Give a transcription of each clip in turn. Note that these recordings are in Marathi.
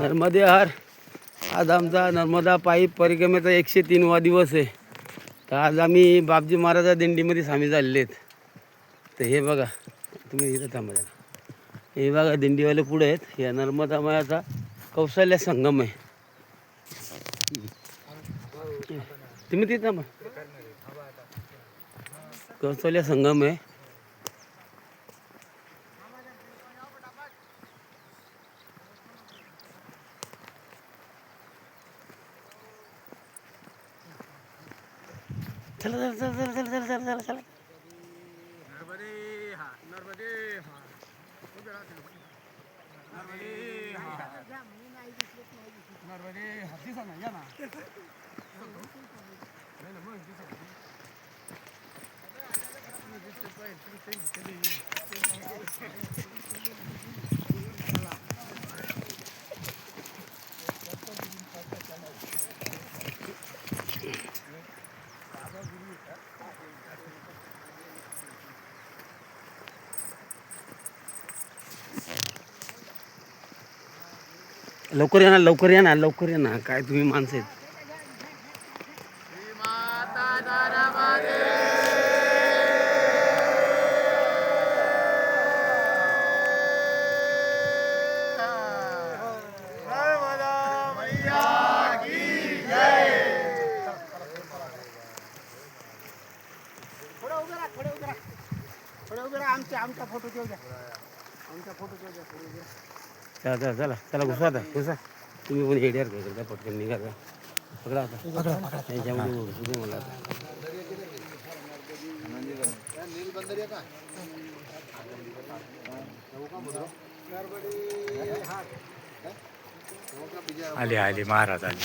नर्मदे हर आज आमचा नर्मदा पाईप परिक्रमेचा एकशे तीनवा दिवस आहे. तर आज आम्ही बापजी महाराजा दिंडीमध्ये सामील झालेले आहेत. तर हे बघा तुम्ही इथं थांबा हे बघा दिंडीवाले पुढे आहेत. या नर्मदा मायाचा कौशल्य संगम आहे. तुम्ही तिथं थांबा. कौशल्य संगम आहे. चला चला चला चला चला चला चला चला लवकर या ना लवकर या ना लवकर या ना. काय तुम्ही माणसं आहेत. आमच्या आमचा फोटो घेऊ द्या आमचा फोटो घेऊ द्या चला चला चला. चला घुसा आता. घुसा. तुम्ही पण हेडियर काय करता पटकन निघा आता. पकडा आता. त्याच्यामध्ये घुसू दे मला आता. आले आले महाराज आले.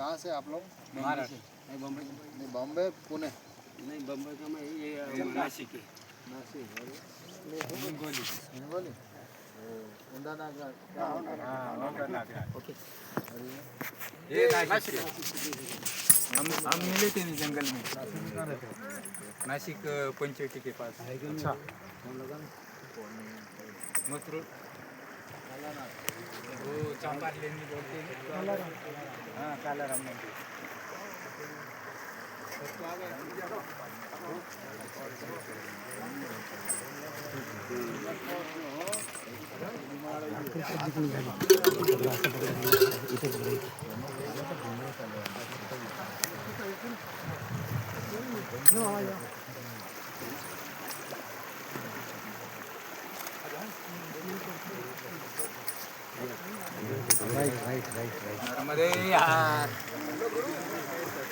कहाँ से आप लोग? नहीं बम्बई नहीं बॉम्बे पुणे। नहीं बम्बई का मैं ये नासिक हिंगोली हिंगोली हम हम मिले थे नहीं जंगल में। नासिक पंचवटी के पास। अच्छा। मथुर। वो चांपार लेनी बोलते हैं कालाराम हाँ कालाराम मंदिर No, I don't.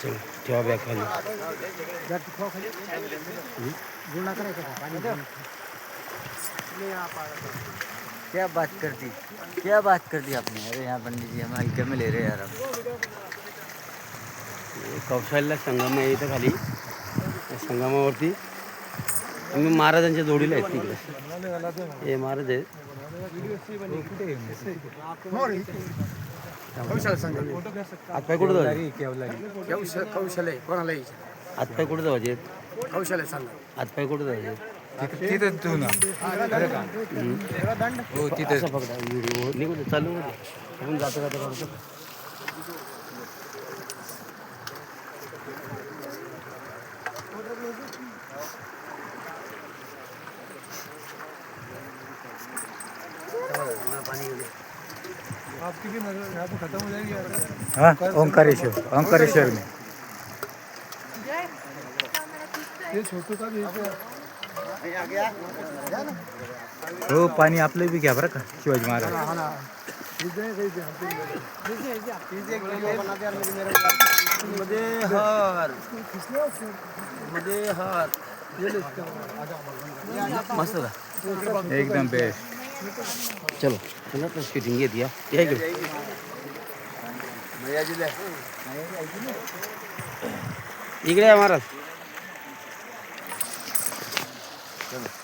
चलो ठेवा बॅग खाली. गुणा करायचा का पाणी क्या बात कर दी क्या बात कर दी आपने? अरे यहाँ पंडित जी हमारी में ले रहे हैं यार हम कौशल्य संगम आहे इथं खाली. या संगमावरती. तुम्ही महाराजांच्या जोडीला आहेत तिकडे. हे महाराज आहेत. कौशल संघ. हातपाय कुठं जाऊ? कौशल कौशल आहे कोणाला यायचं हातपाय कुठं जावायचे कौशल आहे सांगा हातपाय कुठं जावायचे तिथं तू ना. हो फक्त व्हिडिओ. निघू दे, चालू होऊ दे. आपण जाता जाता करतो? हो, पाणी हाँ, ओंकारेश्वर ओंकारेश्वर में। भी हो पाणी का शिवाजी महाराज? मध्ये हर मस्त एकदम बेस्ट चलो चलो तो उसकी ढींगे दिया। क्या गुरु। इकड़े हमारा। चलो